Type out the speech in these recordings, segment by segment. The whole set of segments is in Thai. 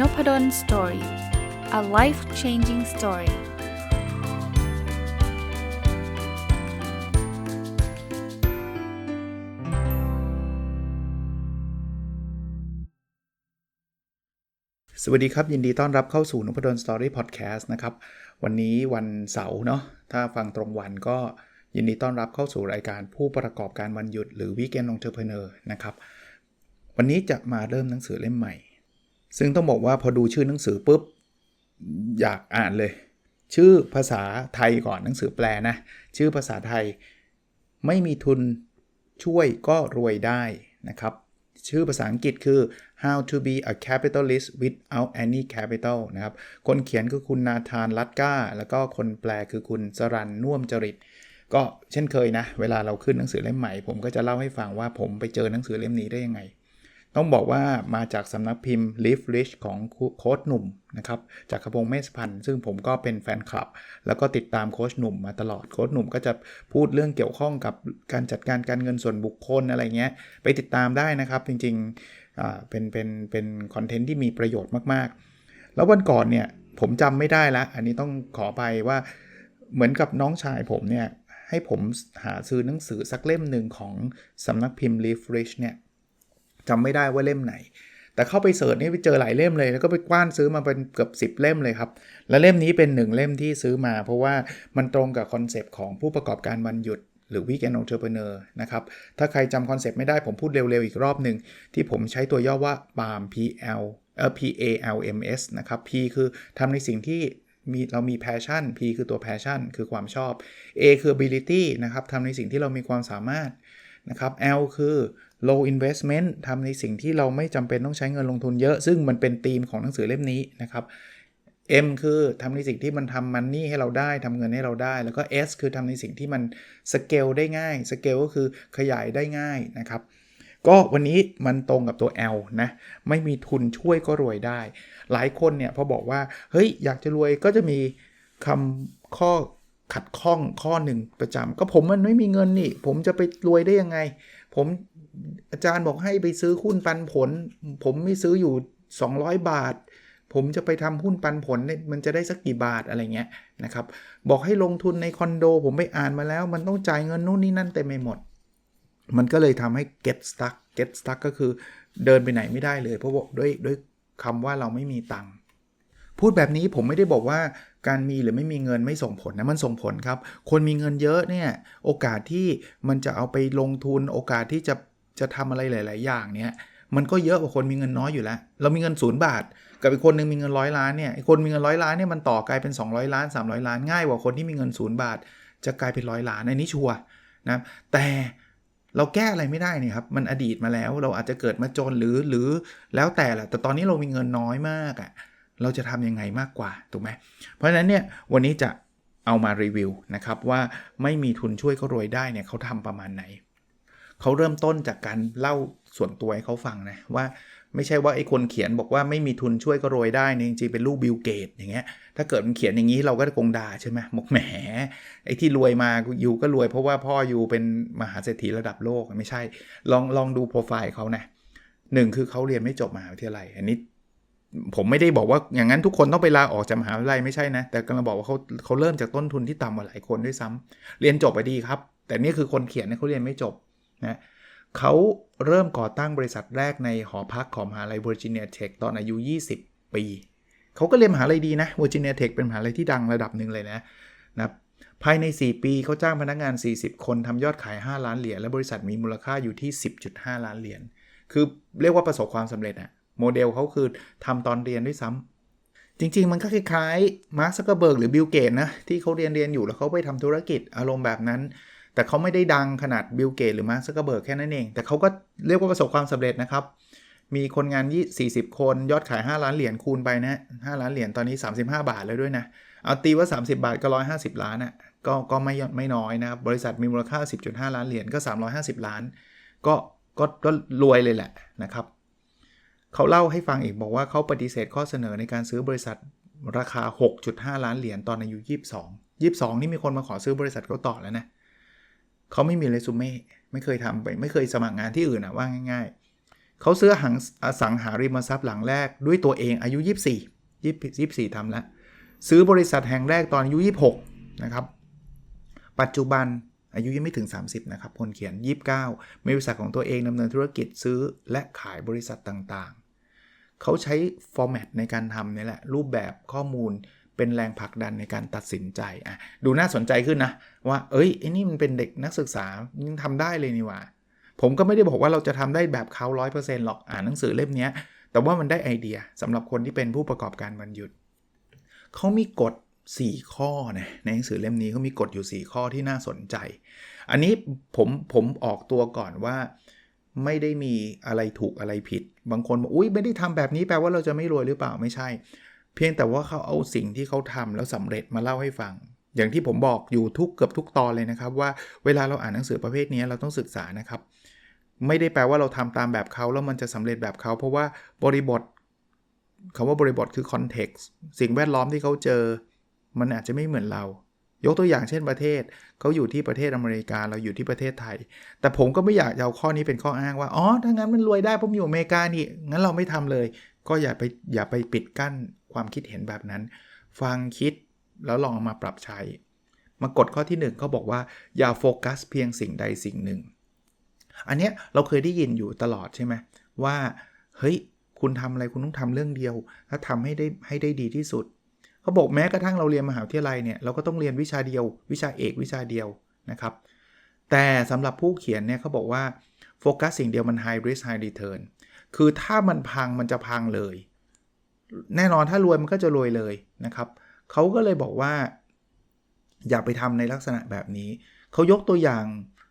n o p ด d o สตอรี่ a life changing story สวัสดีครับ ยินดีต้อนรับเข้าสู่นพดลสตอรี่พอดแคสต์นะครับ วันนี้วันเสาร์เนาะถ้าฟังตรงวันก็ยินดีต้อนรับเข้าสู่รายการผู้ประกอบการวันหยุดหรือ Weekend Entrepreneur นะครับ วันนี้จะมาเริ่มหนังสือเล่มใหม่ ซึ่งต้องบอกว่าพอดูชื่อหนังสือปุ๊บ อยากอ่านเลย ชื่อภาษาไทยก่อนหนังสือแปลนะ ชื่อภาษาไทยไม่มีทุนช่วยก็รวยได้นะครับ ชื่อภาษาอังกฤษคือ how to be a capitalist without any capital นะครับ คนเขียนคือคุณนาธานลัดก้าแล้วก็คนแปลคือคุณสรันน่วมจริต ก็เช่นเคยนะ เวลาเราขึ้นหนังสือเล่มใหม่ ผมก็จะเล่าให้ฟังว่าผมไปเจอหนังสือเล่มนี้ได้ยังไง ต้องบอกว่ามาจากสำนักพิมพ์ Live Rich ของโค้ชหนุ่มนะครับจากกระพงเมสพันธ์ซึ่งผมก็เป็นแฟนคลับ แล้วก็ติดตามโค้ชหนุ่มมาตลอดโค้ชหนุ่มก็จะพูดเรื่องเกี่ยวข้องกับการจัดการการเงินส่วนบุคคลอะไรเงี้ยไปติดตามได้นะครับ จริงๆเป็นเป็นเป็นคอนเทนต์ที่มีประโยชน์มากๆ แล้ววันก่อนเนี่ยผมจำไม่ได้ละอันนี้ต้องขอไปว่าเหมือนกับน้องชายผมเนี่ยให้ผมหาซื้อหนังสือสักเล่มหนึ่งของสำนักพิมพ์ Leaf Rich เนี่ย จำไม่ได้ว่าเล่มไหน แต่เข้าไปเสิร์ชนี่ไปเจอหลายเล่มเลย แล้วก็ไปกว้านซื้อมาเป็นเกือบ 10 เล่มเลยครับ และเล่มนี้เป็นหนึ่งเล่มที่ซื้อมา เพราะว่ามันตรงกับคอนเซปต์ของผู้ประกอบการวันหยุดหรือ Weekend Entrepreneur นะครับ ถ้าใครจำคอนเซปต์ไม่ได้ผมพูดเร็วๆ อีกรอบหนึ่ง ที่ผมใช้ตัวย่อว่า PALM PL เอ่อ P A L M S นะครับ P คือทำในสิ่งที่มีเรามี passion P คือตัว passion คือความชอบ A คือ ability นะครับทำในสิ่งที่เรามีความสามารถ นะครับ L คือ low investment ทำในสิ่งที่เราไม่จำเป็นต้องใช้เงินลงทุนเยอะ ซึ่งมันเป็นธีมของหนังสือเล่มนี้นะครับ M คือทำในสิ่งที่มันทำมันนี่ให้เราได้ทำเงินให้เราได้ แล้วก็ S คือทำในสิ่งที่มันสเกลได้ง่ายสเกลก็คือขยายได้ง่ายนะครับก็วันนี้มันตรงกับตัว L นะ ไม่มีทุนช่วยก็รวยได้ หลายคนเนี่ยพอบอกว่า เฮ้ย อยากจะรวยก็จะมีคำข้อ ขัดข้องข้อหนึ่งประจำก็ผมมันไม่มีเงินนี่ ผมจะไปรวยได้ยังไง ผมอาจารย์บอกให้ไปซื้อหุ้นปันผล ผมไม่ซื้ออยู่ 200 บาท ผมจะไปทำหุ้นปันผลเนี่ยมันจะได้สักกี่บาทอะไรเงี้ยนะครับบอกให้ลงทุนในคอนโด ผมไปอ่านมาแล้ว มันต้องจ่ายเงินนู่นนี่นั่นเต็มไปหมด มันก็เลยทำให้ get stuck get stuck ก็คือเดินไปไหนไม่ได้เลย เพราะว่าด้วยด้วยคำว่าเราไม่มีตังค์พูดแบบนี้ผมไม่ได้บอกว่า การมีหรือไม่มีเงินไม่ส่งผลนะมันส่งผลครับ คนมีเงินเยอะเนี่ยโอกาสที่มันจะเอาไปลงทุนโอกาสที่จะจะทำอะไรหลาย ๆ อย่างเนี่ยมันก็เยอะกว่าคนมีเงินน้อยอยู่แล้ว เรามีเงินศูนย์บาท กับอีกคนนึงมีเงินร้อยล้านเนี่ยคนมีเงินร้อยล้านเนี่ยมันต่อกลายเป็น 200 ล้าน 300 ล้านง่ายกว่าคนที่มีเงินศูนย์บาท จะกลายเป็นร้อยล้านอันนี้ชัวร์นะแต่เราแก้อะไรไม่ได้นี่ครับมันอดีตมาแล้วเราอาจจะเกิดมาจนหรือหรือแล้วแต่แหละแต่ตอนนี้เรามีเงินน้อยมากอะ่ะ เราจะทำยังไงมากกว่าถูกไหมเพราะฉะนั้นเนี่ยวันนี้จะเอามารีวิวนะครับว่าไม่มีทุนช่วยเขารวยได้เนี่ยเขาทำประมาณไหนเขาเริ่มต้นจากการเล่าส่วนตัวให้เขาฟังนะว่าไม่ใช่ว่าไอ้คนเขียนบอกว่าไม่มีทุนช่วยก็รวยได้นี่จริงๆเป็นลูกบิลเกตอย่างเงี้ยถ้าเกิดมันเขียนอย่างนี้เราก็คงด่าใช่ไหมมกแหมไอ้ที่รวยมาอยู่ก็รวยเพราะว่าพ่ออยู่เป็นมหาเศรษฐีระดับโลกไม่ใช่ ลองลองดูโปรไฟล์เขานะหนึ่งคือเขาเรียนไม่จบมหาวิทยาลัยอันนี้ ผมไม่ได้บอกว่าอย่างนั้นทุกคนต้องไปลาออกจากมหาวิทยาลัยไม่ใช่นะ แต่กำลังบอกว่าเขาเขาเริ่มจากต้นทุนที่ต่ำกว่าหลายคนด้วยซ้ำเรียนจบไปดีครับ แต่นี่คือคนเขียนเนี่ยเขาเรียนไม่จบนะเขาเริ่มก่อตั้งบริษัทแรกในหอพักของมหาลัยเวอร์จิเนียเทคตอนอายุ 20 ปีเขาก็เรียนมหาลัยดีนะเวอร์จิเนียเทคเป็นมหาลัยที่ดังระดับหนึ่งเลยนะนะภายใน 4 ปีเขาจ้างพนักงาน 40 คนทำยอดขาย 5 ล้านเหรียญและบริษัทมีมูลค่าอยู่ที่ 10.5 ล้านเหรียญคือเรียกว่าประสบความสำเร็จอะ โมเดลเขาคือทำตอนเรียนด้วยซ้ำจริง ๆ มันก็คล้ายๆมาร์คซักเกอร์เบิร์กหรือบิลเกตนะ ที่เขาเรียนเรียนอยู่แล้วเขาไปทำธุรกิจอารมณ์แบบนั้น แต่เขาไม่ได้ดังขนาดบิลเกตหรือมาร์คซักเกอร์เบิร์กแค่นั้นเอง แต่เขาก็เรียกว่าประสบความสำเร็จนะครับ มีคนงานยี่40คนยอดขาย 5 ล้านเหรียญคูณไปนะ5ล้านเหรียญตอนนี้ 35 บาทแล้วด้วยนะเอาตีว่า 30 บาทก็ 150 ล้านอะ่ะก็ก็ไม่ไม่น้อยนะครับ บริษัทมีมูลค่า 10.5 ล้านเหรียญก็ 350 ล้าน ก็ก็ก็รวยเลยแหละนะครับ เขาเล่าให้ฟังอีกบอกว่าเขาปฏิเสธข้อเสนอในการซื้อบริษัทราคา 6.5 ล้านเหรียญตอนอายุ 22 22 นี่มีคนมาขอซื้อบริษัทเขาต่อแล้วนะเขาไม่มีเรซูเม่ไม่เคยทำไป ไม่เคยสมัครงานที่อื่นอะว่าง่าย ๆ เขาซื้อหังอสังหาริมทรัพย์หลังแรกด้วยตัวเองอายุ 24 24ทำแล้วซื้อบริษัทแห่งแรกตอนอายุ 26 นะครับ ปัจจุบันอายุยังไม่ถึง 30 นะครับ คนเขียน 29 มีบริษัทของตัวเองดำเนินธุรกิจซื้อและขายบริษัทต่าง เขาใช้ฟอร์แมตในการทำนี่แหละ รูปแบบข้อมูลเป็นแรงผลักดันในการตัดสินใจอะดูน่าสนใจขึ้นนะ ว่า เอ้ยไอ้นี่มันเป็นเด็กนักศึกษายังทำได้เลยนี่หว่า ผมก็ไม่ได้บอกว่าเราจะทำได้แบบเขาร้อยเปอร์เซ็นต์หรอกอ่านหนังสือเล่มนี้แต่ว่ามันได้ไอเดียสำหรับคนที่เป็นผู้ประกอบการวันหยุดเขามีกฎ 4 ข้อนะในหนังสือเล่มนี้เขามีกฎอยู่ 4 ข้อที่น่าสนใจ อันนี้ผมผมออกตัวก่อนว่า ไม่ได้มีอะไรถูกอะไรผิด บางคนบอกอุ้ยไม่ได้ทำแบบนี้แปลว่าเราจะไม่รวยหรือเปล่าไม่ใช่ เพียงแต่ว่าเขาเอาสิ่งที่เขาทำแล้วสำเร็จมาเล่าให้ฟัง อย่างที่ผมบอกอยู่ทุกเกือบทุกตอนเลยนะครับ ว่าเวลาเราอ่านหนังสือประเภทนี้เราต้องศึกษานะครับ ไม่ได้แปลว่าเราทำตามแบบเขาแล้วมันจะสำเร็จแบบเขา เพราะว่าบริบทคำว่าบริบทคือ context สิ่งแวดล้อมที่เขาเจอ มันอาจจะไม่เหมือนเรา ยกตัวอย่างเช่นประเทศเขาอยู่ที่ประเทศอเมริกาเราอยู่ที่ประเทศไทย แต่ผมก็ไม่อยากเอาข้อนี้เป็นข้ออ้างว่าอ๋อถ้างั้นมันรวยได้ผมอยู่อเมริกานี่งั้นเราไม่ทำเลย ก็อย่าไปอย่าไปปิดกั้นความคิดเห็นแบบนั้น ฟังคิดแล้วลองมาปรับใช้ มากฎข้อที่1เขาบอกว่าอย่าโฟกัสเพียงสิ่งใดสิ่งหนึ่ง อันเนี้ยเราเคยได้ยินอยู่ตลอดใช่ไหมว่าเฮ้ยคุณทำอะไรคุณต้องทำเรื่องเดียว ถ้าทำให้ได้ให้ได้ดีที่สุด เขาบอกแม้กระทั่งเราเรียนมหาวิทยาลัยเนี่ยเราก็ต้องเรียนวิชาเดียว วิชาเอกวิชาเดียวนะครับ แต่สำหรับผู้เขียนเนี่ยเขาบอกว่าโฟกัสสิ่งเดียวมัน high risk high return คือถ้ามันพังมันจะพังเลย แน่นอนถ้ารวยมันก็จะรวยเลยนะครับเขาก็เลยบอกว่า อย่าไปทำในลักษณะแบบนี้ เขายกตัวอย่าง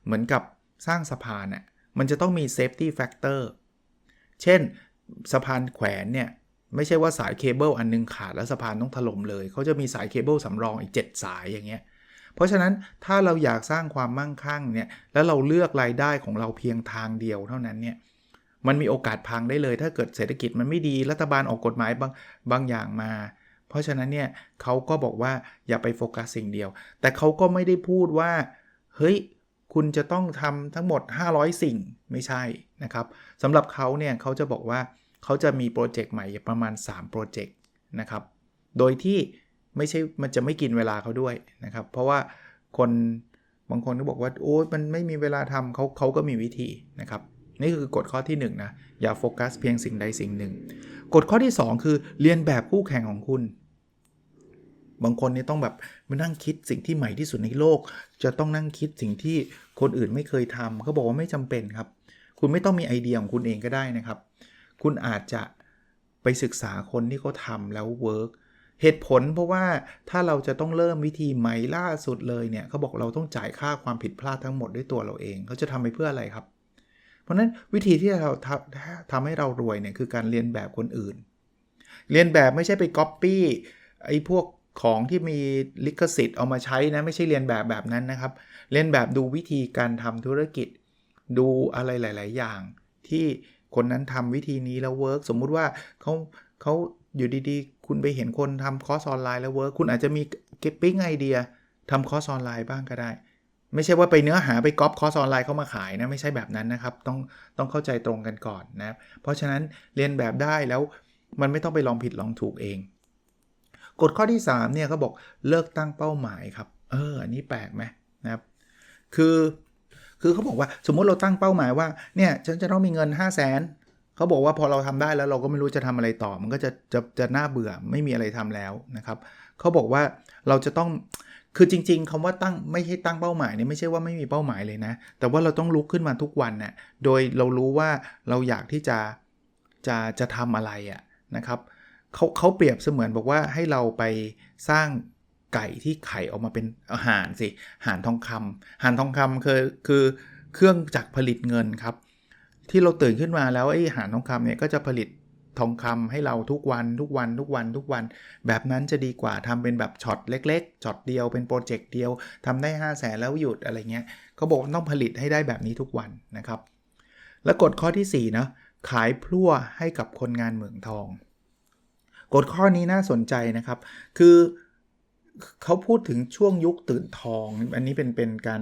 เหมือนกับสร้างสะพานน่ะมันจะต้องมี safety factor เช่นสะพานแขวนเนี่ย ไม่ใช่ว่าสายเคเบิลอันนึงขาดแล้วสะพานต้องถล่มเลย เขาจะมีสายเคเบิลสำรองอีก 7 สายอย่างเงี้ย เพราะฉะนั้นถ้าเราอยากสร้างความมั่งคั่งเนี่ย แล้วเราเลือกรายได้ของเราเพียงทางเดียวเท่านั้นเนี่ย มันมีโอกาสพังได้เลย ถ้าเกิดเศรษฐกิจมันไม่ดี รัฐบาลออกกฎหมายบางบางอย่างมา เพราะฉะนั้นเนี่ยเขาก็บอกว่าอย่าไปโฟกัสสิ่งเดียว แต่เขาก็ไม่ได้พูดว่า เฮ้ย คุณจะต้องทำทั้งหมด 500 สิ่ง ไม่ใช่นะครับสำหรับเขาเนี่ยเขาจะบอกว่า เขาจะมีโปรเจกต์ใหม่ประมาณ3โปรเจกต์นะครับ โดยที่ไม่ใช่มันจะไม่กินเวลาเขาด้วยนะครับ เพราะว่าคนบางคนก็บอกว่าโอ้มันไม่มีเวลาทำเขาเขาก็มีวิธีนะครับ นี่คือกฎข้อที่1นนะอย่าโฟกัสเพียงสิ่งใดสิ่งหนึ่งกฎข้อที่ 2 คือเรียนแบบคู่แข่งของคุณ บางคนนี่ต้องแบบมานั่งคิดสิ่งที่ใหม่ที่สุดในโลก จะต้องนั่งคิดสิ่งที่คนอื่นไม่เคยทำเขาบอกว่าไม่จำเป็นครับ คุณไม่ต้องมีไอเดียของคุณเองก็ได้นะครับ คุณอาจจะไปศึกษาคนที่เขาทำแล้วเวิร์กเหตุผลเพราะว่าถ้าเราจะต้องเริ่มวิธีใหม่ล่าสุดเลยเนี่ยเขาบอกเราต้องจ่ายค่าความผิดพลาดทั้งหมดด้วยตัวเราเองเขาจะทำไปเพื่ออะไรครับ เพราะนั้นวิธีที่เราทำทำให้เรารวยเนี่ยคือการเรียนแบบคนอื่น เรียนแบบไม่ใช่ไปก๊อปปี้ไอ้พวกของที่มีลิขสิทธิ์เอามาใช้นะไม่ใช่เรียนแบบแบบนั้นนะครับ เรียนแบบดูวิธีการทำธุรกิจ ดูอะไรหลาย ๆ อย่างที่ คนนั้นทำวิธีนี้แล้วเวิร์กสมมุติว่าเขาเขาอยู่ดีๆ คุณไปเห็นคนทำคอร์สออนไลน์แล้วเวิร์กคุณอาจจะมีเก็บปิ้งไอเดียทำคอร์สออนไลน์บ้างก็ได้ ไม่ใช่ว่าไปเนื้อหาไปก๊อปคอร์สออนไลน์เข้ามาขายนะ ไม่ใช่แบบนั้นนะครับ ต้องต้องเข้าใจตรงกันก่อนนะ เพราะฉะนั้นเรียนแบบได้แล้วมันไม่ต้องไปลองผิดลองถูกเอง กฎข้อที่ 3 เนี่ยเขาบอกเลิกตั้งเป้าหมายครับ เออ อันนี้แปลกไหมนะครับ คือ คือเขาบอกว่าสมมติเราตั้งเป้าหมายว่าเนี่ยฉันจะต้องมีเงิน 5 0 0แสนเขาบอกว่าพอเราทำได้แล้วเราก็ไม่รู้จะทำอะไรต่อ มันก็จะจะจะน่าเบื่อไม่มีอะไรทำแล้วนะครับเขาบอกว่าเราจะต้องคือจริง ๆคำว่าตั้งไม่ใช่ตั้งเป้าหมายเนี่ยไม่ใช่ว่าไม่มีเป้าหมายเลยนะ แต่ว่าเราต้องลุกขึ้นมาทุกวันนะ่ะโดยเรารู้ว่าเราอยากที่จะจะจะทำอะไรอะนะครับเขาเขาเปรียบเสมือนบอกว่าให้เราไปสร้าง ไก่ที่ไข่ออกมาเป็นอาหารสิหานทองคำหานทองคำคือคือเครื่องจักรผลิตเงินครับ ที่เราตื่นขึ้นมาแล้วไอ้หานทองคำเนี่ยก็จะผลิตทองคำให้เราทุกวันทุกวันทุกวันทุกวัน แบบนั้นจะดีกว่าทำเป็นแบบช็อตเล็กๆช็อตเดียวเป็นโปรเจกต์เดียวทำได้5้าแสนแล้วหยุดอะไรเงี้ยเขาบอกต้องผลิตให้ได้แบบนี้ทุกวันนะครับ แล้วกฎข้อที่4นะขายพลั่วให้กับคนงานเหมืองทอง กฎข้อนี้น่าสนใจนะครับ คือ เขาพูดถึงช่วงยุคตื่นทอง อันนี้เป็นเป็นการ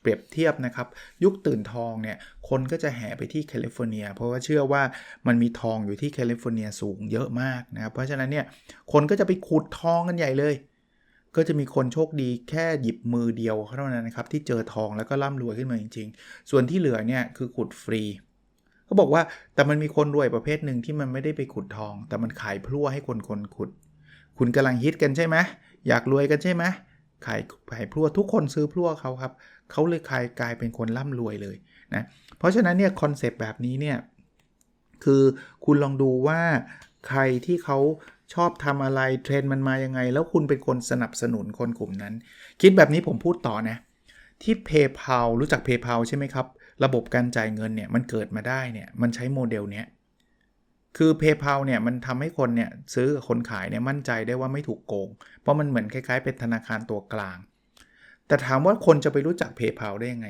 เปรียบเทียบนะครับ ยุคตื่นทองเนี่ย คนก็จะแห่ไปที่แคลิฟอร์เนีย เพราะว่าเชื่อว่ามันมีทองอยู่ที่แคลิฟอร์เนียสูงเยอะมากนะครับ เพราะฉะนั้นเนี่ย คนก็จะไปขุดทองกันใหญ่เลย ก็จะมีคนโชคดีแค่หยิบมือเดียวเท่านั้นนะครับ ที่เจอทองแล้วก็ร่ำรวยขึ้นมาจริง ๆ ส่วนที่เหลือเนี่ยคือขุดฟรีเขาบอกว่าแต่มันมีคนรวยประเภทหนึ่งที่มันไม่ได้ไปขุดทอง แต่มันขายพลั่วให้คนคนขุด คุณกำลังฮิตกันใช่ไหม อยากรวยกันใช่ไหมขายขายพลั่วทุกคนซื้อพลั่วเขาครับเขาเลยกลายกลายเป็นคนร่ำรวยเลยนะเพราะฉะนั้นเนี่ยคอนเซปต์แบบนี้เนี่ยคือคุณลองดูว่าใครที่เขาชอบทำอะไรเทรนด์มันมายังไง แล้วคุณเป็นคนสนับสนุนคนกลุ่มนั้น คิดแบบนี้ผมพูดต่อนะที่ PayPal รู้จัก PayPal ใช่ไหมครับ ระบบการจ่ายเงินเนี่ยมันเกิดมาได้เนี่ยมันใช้โมเดลเนี้ย คือ PayPal เนี่ยมันทำให้คนเนี่ยซื้อกับคนขายเนี่ยมั่นใจได้ว่าไม่ถูกโกง เพราะมันเหมือนคล้ายๆ เป็นธนาคารตัวกลาง แต่ถามว่าคนจะไปรู้จัก PayPal ได้ยังไง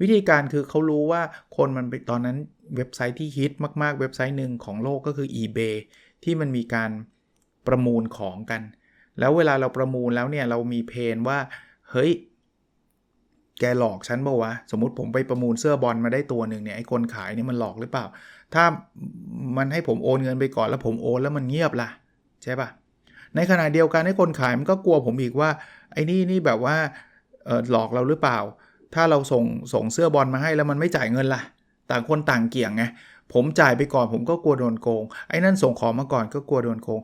วิธีการคือเขารู้ว่าคนมันไปตอนนั้นเว็บไซต์ที่ฮิตมากๆ เว็บไซต์หนึ่งของโลกก็คือ eBay ที่มันมีการประมูลของกัน แล้วเวลาเราประมูลแล้วเนี่ยเรามีเพนว่าเฮ้ยแกหลอกฉันเปล่าวะ สมมติผมไปประมูลเสื้อบอลมาได้ตัวหนึ่งเนี่ยไอ้คนขายเนี่ยมันหลอกหรือเปล่า ถ้ามันให้ผมโอนเงินไปก่อนแล้วผมโอนแล้วมันเงียบล่ะ ใช่ปะในขณะเดียวกันให้คนขายมันก็กลัวผมอีกว่า ไอ้นี่นี่แบบว่าหลอกเราหรือเปล่า ถ้าเราส่งส่งเสื้อบอลมาให้แล้วมันไม่จ่ายเงินล่ะ ต่างคนต่างเกี่ยงไงผมจ่ายไปก่อนผมก็กลัวโดนโกง ไอ้นั่นส่งของมาก่อนก็กลัวโดนโกง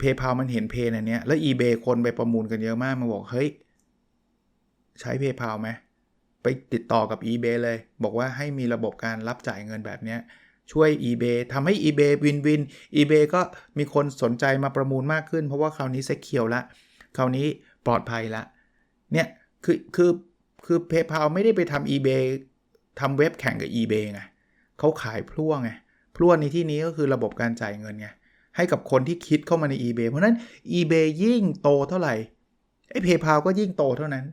PayPal มันเห็นเพนอันเนี้ยแล้ว eBay คนไปประมูลกันเยอะมากมาบอก เฮ้ย ใช้ PayPal ไหม ไปติดต่อกับ eBay เลย บอกว่าให้มีระบบการรับจ่ายเงินแบบนี้ช่วย eBay ทำให้ eBay วินวิน eBay ก็มีคนสนใจมาประมูลมากขึ้น เพราะว่าคราวนี้เซ็กเคียวละคราวนี้ปลอดภัยละเนี่ยคือคือคือ PayPal ไม่ได้ไปทำ eBay ทำเว็บแข่งกับ eBay ไงเขาขายพลั่วไงพลั่วในที่นี้ก็คือระบบการจ่ายเงินไงให้กับคนที่คิดเข้ามาใน eBay เพราะนั้น eBay ยิ่งโตเท่าไหร่ไอ้ PayPal ก็ยิ่งโตเท่านั้น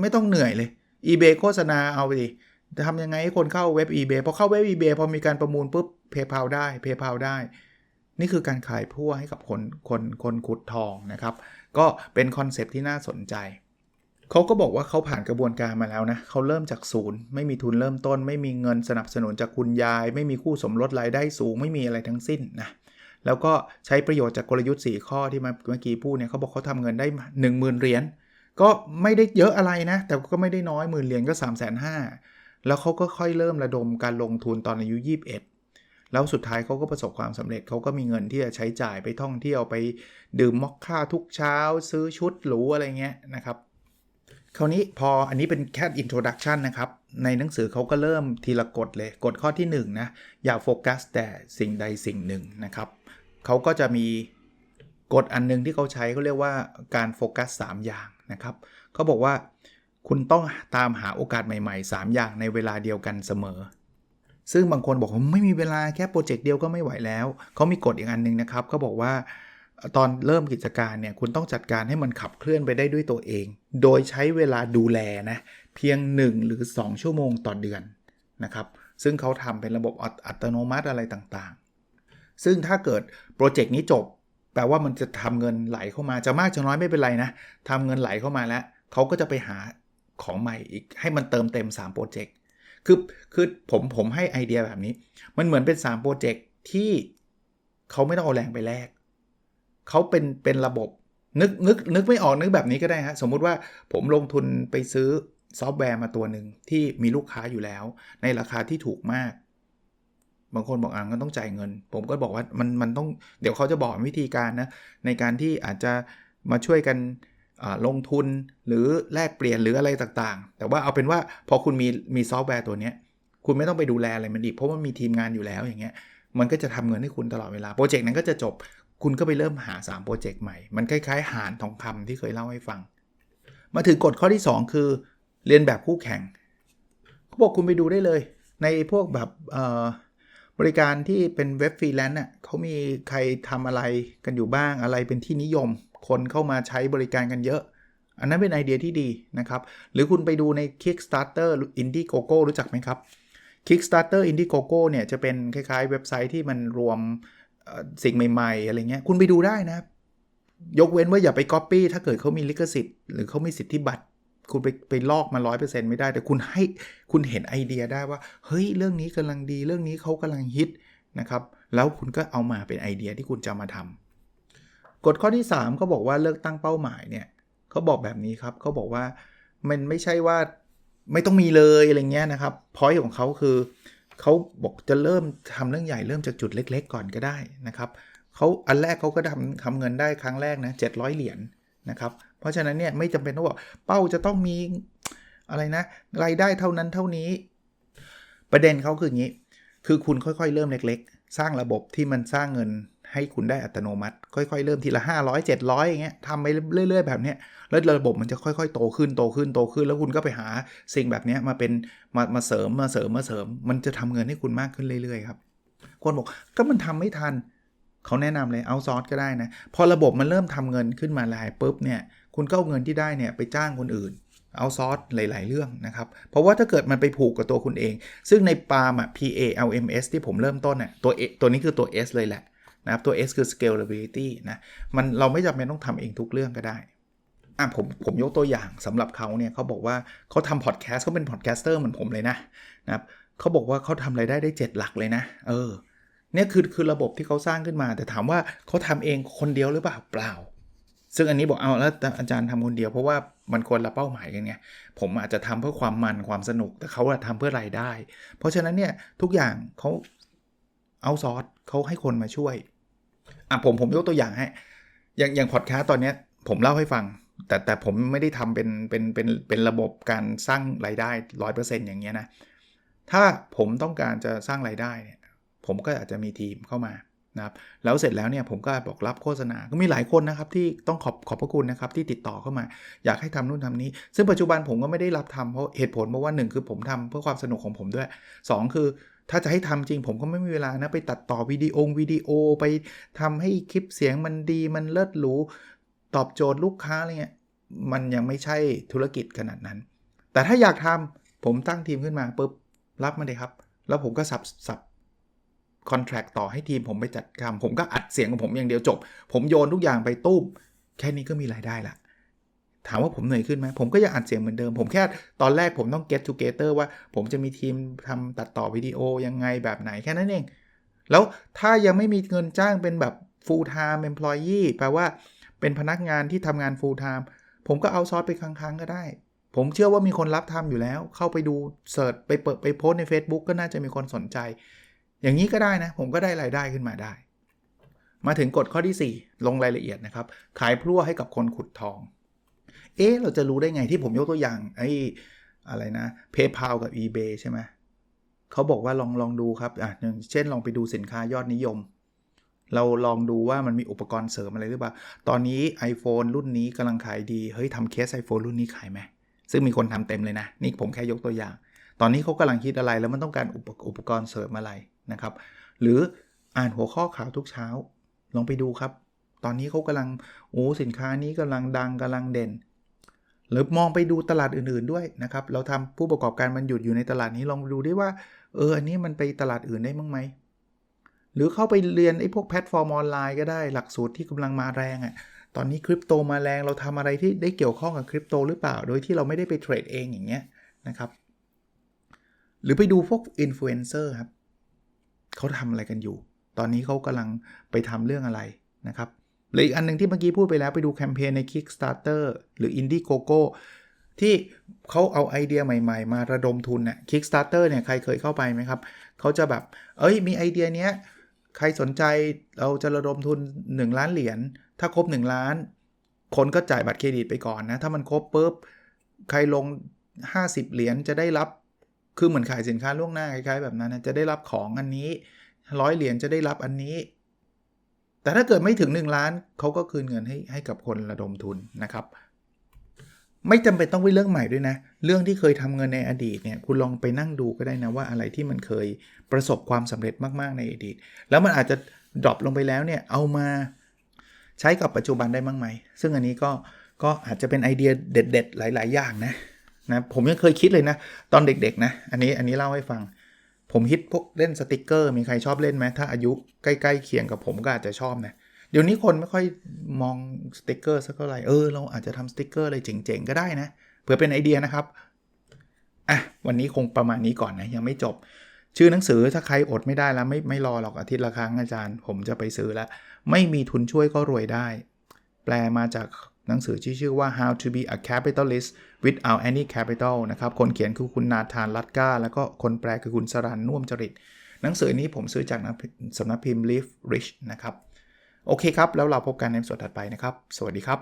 ไม่ต้องเหนื่อยเลย eBay โฆษณาเอาไปดิจะทำยังไงให้คนเข้าเว็บ eBay พอเข้าเว็บ eBay พอมีการประมูลปุ๊บ PayPal ได้ PayPal ได้ นี่คือการขายพั่วให้กับคนคนคนขุดทองนะครับ ก็เป็นคอนเซปต์ที่น่าสนใจ เขาก็บอกว่าเขาผ่านกระบวนการมาแล้วนะเขาเริ่มจากศูนย์ ไม่มีทุนเริ่มต้น ไม่มีเงินสนับสนุนจากคุณยาย ไม่มีคู่สมรสรายได้สูง ไม่มีอะไรทั้งสิ้นนะแล้วก็ใช้ประโยชน์จากกลยุทธ์ 4 ข้อที่เมื่อกี้พูดเนี่ยเขาบอกเขาทำเงินได้ 10,000เหรียญ ก็ไม่ได้เยอะอะไรนะ แต่ก็ไม่ได้น้อยหมื่นเหรียญก็ 3 5 0 0 0 0แล้วเขาก็ค่อยเริ่มระดมการลงทุนตอนอายุ 21 แล้วสุดท้ายเขาก็ประสบความสำเร็จเขาก็มีเงินที่จะใช้จ่ายไปท่องเที่ยวไปดื่มมอคค่าทุกเช้า ซื้อชุดหรูอะไรเงี้ยนะครับคราวนี้พออันนี้เป็นแค่ introduction นะครับ ในหนังสือเขาก็เริ่มทีละกฎเลย กฎข้อที่1นะอย่าโฟกัสแต่สิ่งใดสิ่งหนึ่งนะครับเขาก็จะมีกฎอันนึงที่เขาใช้เขาเรียกว่าการโฟกัส 3 อย่าง นะครับเขาบอกว่าคุณต้องตามหาโอกาสใหม่ ๆ 3 อย่างในเวลาเดียวกันเสมอ ซึ่งบางคนบอกว่าไม่มีเวลาแค่โปรเจกต์เดียวก็ไม่ไหวแล้ว เขามีกฎอีกอันหนึงนะครับเขาบอกว่าตอนเริ่มกิจการเนี่ยคุณต้องจัดการให้มันขับเคลื่อนไปได้ด้วยตัวเอง โดยใช้เวลาดูแลนะเพียง 1 หรือ 2 ชั่วโมงต่อเดือนนะครับซึ่งเขาทำเป็นระบบอัตโนมัติอะไรต่างๆ ซึ่งถ้าเกิดโปรเจกต์นี้จบ แปลว่ามันจะทำเงินไหลเข้ามาจะมากจะน้อยไม่เป็นไรนะทำเงินไหลเข้ามาแล้วเขาก็จะไปหาของใหม่อีกให้มันเติมเต็ม3โปรเจกต์คือคือผมผมให้ไอเดียแบบนี้ มันเหมือนเป็น3โปรเจกต์ที่เขาไม่ต้องเอาแรงไปแลกเขาเป็นเป็นระบบนึกนึกนึกไม่ออกนึกแบบนี้ก็ได้ฮะสมมุติว่าผมลงทุนไปซื้อซอฟต์แวร์มาตัวหนึ่งที่มีลูกค้าอยู่แล้ว ในราคาที่ถูกมาก บางคนบอกอ่าก็ต้องจ่ายเงิน ผมก็บอกว่ามันมันต้องเดี๋ยวเขาจะบอกวิธีการนะในการที่อาจจะมาช่วยกันลงทุนหรือแลกเปลี่ยนหรืออะไรต่างๆ แต่ว่าเอาเป็นว่าพอคุณมีมีซอฟต์แวร์ตัวนี้คุณไม่ต้องไปดูแลอะไรมันอีกเพราะว่ามีทีมงานอยู่แล้วอย่างเงี้ยมันก็จะทำเงินให้คุณตลอดเวลาโปรเจกต์นั้นก็จะจบคุณก็ไปเริ่มหา3โปรเจกต์ใหม่ มันคล้ายๆ หารทองคำที่เคยเล่าให้ฟัง มาถึงกฎข้อที่ 2 คือ เรียนแบบคู่แข่งเขาบอกคุณไปดูได้เลย ในพวกแบบ บริการที่เป็นเว็บฟรีแลนซ์น่ะเขามีใครทำอะไรกันอยู่บ้างอะไรเป็นที่นิยม คนเข้ามาใช้บริการกันเยอะ อันนั้นเป็นไอเดียที่ดีนะครับ หรือคุณไปดูใน Kickstarter Indiegogo รู้จักไหมครับ Kickstarter Indiegogo เนี่ยจะเป็นคล้ายๆ เว็บไซต์ที่มันรวมสิ่งใหม่ๆ อะไรเงี้ย คุณไปดูได้นะ ยกเว้นว่าอย่าไปก๊อปปี้ถ้าเกิดเขามีลิขสิทธิ์หรือเขามีสิทธิบัตร คุณไปไปลอกมา100%ไม่ได้ แต่คุณให้คุณเห็นไอเดียได้ว่า เฮ้ย เรื่องนี้กำลังดี เรื่องนี้เขากำลังฮิตนะครับ แล้วคุณก็เอามาเป็นไอเดียที่คุณจะมาทำกฎข้อที่3เขาบอกว่าเลิกตั้งเป้าหมายเนี่ยเขาบอกแบบนี้ครับเขาบอกว่ามันไม่ใช่ว่าไม่ต้องมีเลยอะไรเงี้ยนะครับพอยของเขาคือเขาบอกจะเริ่มทำเรื่องใหญ่เริ่มจากจุดเล็ก ๆ ก่อนก็ได้นะครับเขาอันแรกเขาก็ทำทำเงินได้ครั้งแรกนะ700 เหรียญ นะครับ เพราะฉะนั้นเนี่ยไม่จำเป็นต้องบอกเป้าจะต้องมีอะไรนะรายได้เท่านั้นเท่านี้ ประเด็นเขาคืออย่างนี้ คือคุณค่อยๆ เริ่มเล็ก ๆ สร้างระบบที่มันสร้างเงินให้คุณได้อัตโนมัติ ค่อยๆ เริ่มทีละ 500 700อย่างเงี้ยทำไปเรื่อย ๆ แบบเนี้ยแล้วระบบมันจะค่อยๆ โตขึ้นโตขึ้นโตขึ้น แล้วคุณก็ไปหาสิ่งแบบเนี้ยมาเป็นมามาเสริมมาเสริมมาเสริม มันจะทำเงินให้คุณมากขึ้นเรื่อยๆครับคนบอกก็มันทำไม่ทัน เขาแนะนำเลยเอาซอร์สก็ได้นะ พอระบบมันเริ่มทำเงินขึ้นมาแล้วปุ๊บเนี่ยคุณก็เอาเงินที่ได้เนี่ยไปจ้างคนอื่นเอาซอร์สหลาย ๆ เรื่องนะครับ เพราะว่าถ้าเกิดมันไปผูกกับตัวคุณเอง ซึ่งในปาล์มอะ PA LMS ที่ผมเริ่มต้นน่ะตัว A ตัวนี้คือตัว S เลยแหละนะครับตัว S คือ scalability นะมันเราไม่จำเป็นต้องทำเองทุกเรื่องก็ได้อะผมผมยกตัวอย่างสำหรับเขาเนี่ยเขาบอกว่าเขาทำพอดแคสต์เขาเป็นพอดแคสเตอร์เหมือนผมเลยนะนะครับเขาบอกว่าเขาทำรายได้ได้ 7 หลักเลยนะ เออ เนี่ยคือคือระบบที่เขาสร้างขึ้นมา แต่ถามว่าเขาทำเองคนเดียวหรือเปล่าเปล่า ซึ่งอันนี้บอกเอาแล้วอาจารย์ทำคนเดียวเพราะว่ามันคนละเป้าหมายกันไงผมอาจจะทำเพื่อความมันความสนุก แต่เขาทำเพื่อรายได้ เพราะฉะนั้นเนี่ยทุกอย่างเขาเอาซอสเขาให้คนมาช่วยอะผมผมยกตัวอย่างให้อย่างอย่างพอดแคสต์ตอนเนี้ยผมเล่าให้ฟัง แต่แต่ผมไม่ได้ทำเป็นเป็นเป็นเป็นระบบการสร้างรายได้ร้อยเปอร์เซ็นต์อย่างเงี้ยนะถ้าผมต้องการจะสร้างรายได้เนี่ย ผมก็อาจจะมีทีมเข้ามานะครับแล้วเสร็จแล้วเนี่ยผมก็บอกรับโฆษณา ก็มีหลายคนนะครับที่ต้องขอบขอบพระคุณนะครับที่ติดต่อเข้ามา อยากให้ทำนู่นทำนี้ ซึ่งปัจจุบันผมก็ไม่ได้รับทำเพราะเหตุผลเพราะว่าหนึ่งคือผมทำเพื่อความสนุกของผมด้วย 2 คือถ้าจะให้ทำจริงผมก็ไม่มีเวลานะไปตัดต่อวิดีโอวิดีโอไปทำให้คลิปเสียงมันดีมันเลิศหรูตอบโจทย์ลูกค้าอะไรเงี้ยมันยังไม่ใช่ธุรกิจขนาดนั้น แต่ถ้าอยากทำผมตั้งทีมขึ้นมาปุ๊บรับมาเลยครับ แล้วผมก็สับสับ คอนแท c t ต่อให้ทีมผมไปจัดการผมก็อัดเสียงของผมอย่างเดียวจบ ผมโยนทุกอย่างไปตุ้มแค่นี้ก็มีรายได้ละถามว่าผมเหนื่อยขึ้นไหมผมก็ยังอัดเสียงเหมือนเดิม ผมแค่ตอนแรกผมต้อง get together ว่าผมจะมีทีมทำตัดต่อวิดีโอยังไงแบบไหนแค่นั้นเอง แล้วถ้ายังไม่มีเงินจ้างเป็นแบบ full time employee แปลว่าเป็นพนักงานที่ทำงาน full time ผมก็เอาซอสไปครั้งๆก็ได้ ผมเชื่อว่ามีคนรับทำอยู่แล้ว เข้าไปดูเสิร์ชไปเปิดไปโพสใน Facebook ก็น่าจะมีคนสนใจ อย่างนี้ก็ได้นะ ผมก็ได้รายได้ขึ้นมาได้ มาถึงกฎข้อที่ 4 ลงรายละเอียดนะครับ ขายพลั่วให้กับคนขุดทอง เอ๊ะ เราจะรู้ได้ไงที่ผมยกตัวอย่างไอ้อะไรนะ PayPal กับ eBay ใช่ไหมเขาบอกว่าลองลองดูครับอะอย่างเช่นลองไปดูสินค้ายอดนิยม เราลองดูว่ามันมีอุปกรณ์เสริมอะไรหรือเปล่า ตอนนี้ iPhone รุ่นนี้กำลังขายดี เฮ้ยทำเคส iPhone รุ่นนี้ขายไหมซึ่งมีคนทำเต็มเลยนะ นี่ผมแค่ยกตัวอย่าง ตอนนี้เขากำลังคิดอะไรแล้วมันต้องการอุปอุปกรณ์เสริมอะไร นะครับ หรืออ่านหัวข้อข่าวทุกเช้า ลองไปดูครับ ตอนนี้เขากำลังโอ้สินค้านี้กำลังดังกำลังเด่น หรือมองไปดูตลาดอื่นๆด้วยนะครับ เราทำผู้ประกอบการมันหยุดอยู่ในตลาดนี้ลองดูได้ว่าเอออันนี้มันไปตลาดอื่นได้มั้งไหมหรือเข้าไปเรียนไอ้พวกแพลตฟอร์มออนไลน์ก็ได้หลักสูตรที่กำลังมาแรงอะ่ะตอนนี้คริปโตมาแรงเราทำอะไรที่ได้เกี่ยวข้องกับคริปโตหรือเปล่า โดยที่เราไม่ได้ไปเทรดเองอย่างเงี้ยนะครับ หรือไปดูพวกอินฟลูเอนเซอร์ครับ เขาทำอะไรกันอยู่ ตอนนี้เขากำลังไปทำเรื่องอะไรนะครับหรืออีกอันหนึ่งที่เมื่อกี้พูดไปแล้วไปดูแคมเปญใน Kickstarter หรือ Indiegogo ที่เขาเอาไอเดียใหม่ๆ มาระดมทุนน่ะ Kickstarter เนี่ยใครเคยเข้าไปไหมครับ เขาจะแบบ เอ้ยมีไอเดียเนี้ย ใครสนใจเราจะระดมทุน 1 ล้านเหรียญ ถ้าครบ 1 ล้าน คนก็จ่ายบัตรเครดิตไปก่อนนะ ถ้ามันครบปุ๊บ ใครลง 50 เหรียญจะได้รับ คือเหมือนขายสินค้าล่วงหน้าคล้ายๆแบบนั้นนะจะได้รับของอันนี้ร้อยเหรียญจะได้รับอันนี้ แต่ถ้าเกิดไม่ถึง 1 ล้านเขาก็คืนเงินให้ให้กับคนระดมทุนนะครับ ไม่จำเป็นต้องวิเรื่องใหม่ด้วยนะ เรื่องที่เคยทำเงินในอดีตเนี่ยคุณลองไปนั่งดูก็ได้นะว่าอะไรที่มันเคยประสบความสำเร็จมากๆในอดีต แล้วมันอาจจะดรอปลงไปแล้วเนี่ยเอามาใช้กับปัจจุบันได้มั้งไหม ซึ่งอันนี้ก็ก็อาจจะเป็นไอเดียเด็ด ๆ หลาย ๆ อย่างนะ นะผมยังเคยคิดเลยนะ ตอนเด็กๆนะ อันนี้อันนี้เล่าให้ฟัง ผมฮิตพวกเล่นสติกเกอร์มีใครชอบเล่นไหมถ้าอายุใกล้ๆเคียงกับผมก็อาจจะชอบนะเดี๋ยวนี้คนไม่ค่อยมองสติกเกอร์สักเท่าไหร่เออเราอาจจะทำสติกเกอร์อะไรเจ๋งๆก็ได้นะพื่อเป็นไอเดียนะครับอะวันนี้คงประมาณนี้ก่อนนะยังไม่จบ ชื่อหนังสือถ้าใครอดไม่ได้แล้วไม่ไม่รอหรอกอาทิตย์ละครั้งอาจารย์ ผมจะไปซื้อแล้วไม่มีทุนช่วยก็รวยได้ แปลมาจาก หนังสือที่ชื่อว่า How to be a capitalist without any capital นะครับ คนเขียนคือคุณนาธานลัดก้าแล้วก็คนแปลคือคุณสรันน่วมจริต หนังสือนี้ผมซื้อจากสำนักพิมพ์ Live Rich นะครับ โอเคครับ แล้วเราพบกันในส่วนถัดไปนะครับ สวัสดีครับ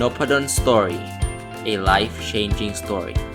n o p a d o n Story, a life changing story.